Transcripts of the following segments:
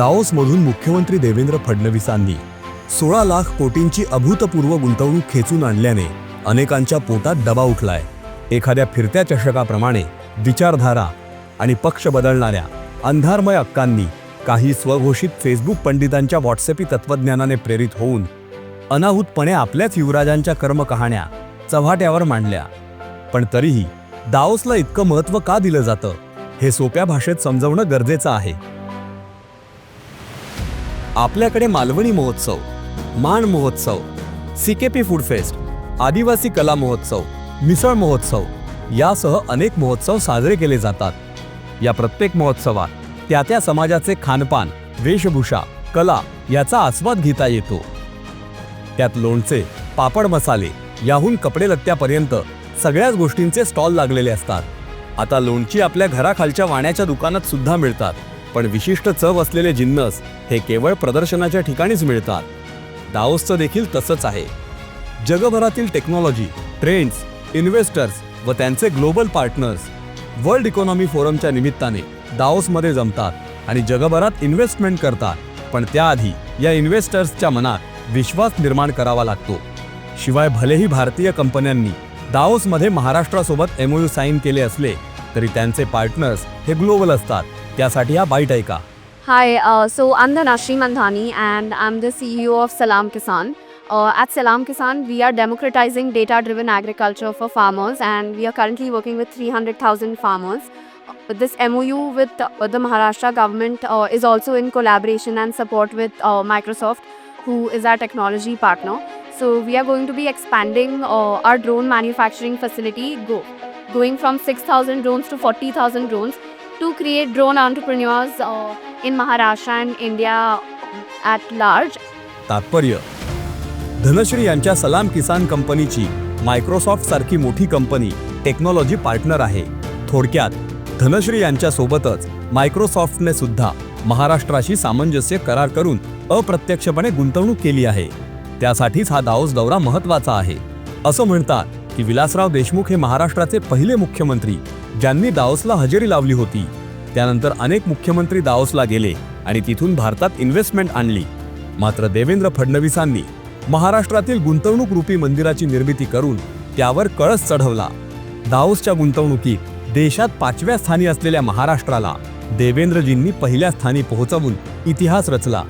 दाओसमधून मुख्यमंत्री देवेंद्र फडणवीसांनी सोळा लाख कोटींची अभूतपूर्व गुंतवणूक खेचून आणल्याने अनेकांच्या पोटात दबा उठलाय. एखाद्या फिरत्या चषकाप्रमाणे विचारधारा आणि पक्ष बदलणाऱ्या अंधारमय अक्कांनी काही स्वघोषित फेसबुक पंडितांच्या व्हॉट्सअपी तत्वज्ञानाने प्रेरित होऊन अनाहूतपणे आपल्याच युवराजांच्या कर्मकहाण्या चव्हाट्यावर मांडल्या. पण तरीही दाओसला इतकं महत्त्व का दिलं जातं हे सोप्या भाषेत समजवणं गरजेचं आहे. आपल्याकडे मालवणी महोत्सव माण महोत्सव सीकेपी फूड फेस्ट आदिवासी कला महोत्सव मिसळ महोत्सव यासह अनेक महोत्सव साजरे केले जातात. या प्रत्येक महोत्सवात त्या त्या समाजाचे खानपान वेशभूषा कला याचा आस्वाद घेता येतो. त्यात लोणचे पापड मसाले याहून कपडे लत्त्यापर्यंत सगळ्याच गोष्टींचे स्टॉल लागलेले असतात. आता लोणची आपल्या घराखालच्या वाण्याच्या दुकानात सुद्धा मिळतात. पण विशिष्ट चव असलेले जिन्नस हे केवळ प्रदर्शनाच्या ठिकाणीच मिळतात. दाओसचं देखील तसंच आहे. जगभरातील टेक्नॉलॉजी ट्रेंड्स इन्व्हेस्टर्स व त्यांचे ग्लोबल पार्टनर्स वर्ल्ड इकॉनॉमी फोरमच्या निमित्ताने दाओसमध्ये जमतात आणि जगभरात इन्व्हेस्टमेंट करतात. पण त्याआधी या इन्व्हेस्टर्सच्या मनात विश्वास निर्माण करावा लागतो. शिवाय भलेही भारतीय कंपन्यांनी दाओसमध्ये महाराष्ट्रासोबत एमओयू साईन केले असले तरी त्यांचे पार्टनर्स हे ग्लोबल असतात. त्यासाठी हा बाईट ऐका Hi, uh, so I'm Dhanashri Mandhani and I'm the CEO of Salam Kisan. Uh, at Salam Kisan, we are democratizing data driven agriculture for farmers and we are currently working with 300,000 farmers. Uh, This MOU with uh, the Maharashtra government uh, is also in collaboration and support with uh, Microsoft, who is our technology partner. So we are going to be expanding uh, our drone manufacturing facility, go, going from 6,000 drones to 40,000 drones to create drone entrepreneurs uh, in Maharashtra and India at large. तात्पर्य धनश्री यांच्या सलाम किसान कंपनीची Microsoft सारखी मोठी company technology partner आहे. थोडक्यात धनश्री यांच्या सोबतच मायक्रोसॉफ्टने सुद्धा महाराष्ट्राशी सामंजस्य करार करून अप्रत्यक्षपणे गुंतवणूक केली आहे. त्यासाठीच हा दाओस दौरा महत्त्वाचा आहे. असं म्हणतात की विलासराव देशमुख हे महाराष्ट्राचे पहिले मुख्यमंत्री. ज्यांनी दाओसला हजेरी लावली होती त्यानंतर अनेक मुख्यमंत्री दाओसला गेले आणि तिथून भारतात इन्व्हेस्टमेंट आणली. मात्र देवेंद्र फडणवीसांनी महाराष्ट्रातील गुंतवणूक रूपी मंदिराची निर्मिती करून त्यावर कळस चढवला. दाओसच्या गुंतवणुकीत देशात पाचव्या स्थानी असलेल्या महाराष्ट्राला देवेंद्रजींनी पहिल्या स्थानी पोहोचवून इतिहास रचला.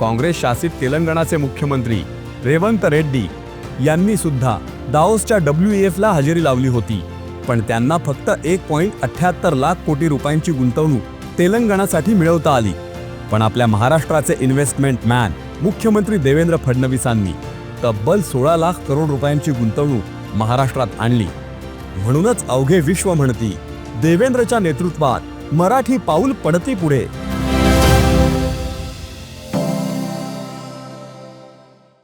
काँग्रेस शासित तेलंगणाचे मुख्यमंत्री रेवंत रेड्डी यांनी सुद्धा दाओसच्या डब्ल्यू एफला हजेरी लावली होती. पण त्यांना फक्त एक पॉईंट अठ्याहत्तर लाख कोटी रुपयांची गुंतवणूक तेलंगणासाठी मिळवता आली. पण आपल्या महाराष्ट्राचे इन्व्हेस्टमेंट मॅन मुख्यमंत्री देवेंद्र फडणवीसांनी तब्बल सोळा लाख करोड रुपयांची गुंतवणूक महाराष्ट्रात आणली. म्हणूनच अवघे विश्व म्हणती देवेंद्रच्या नेतृत्वात मराठी पाऊल पडती पुढे.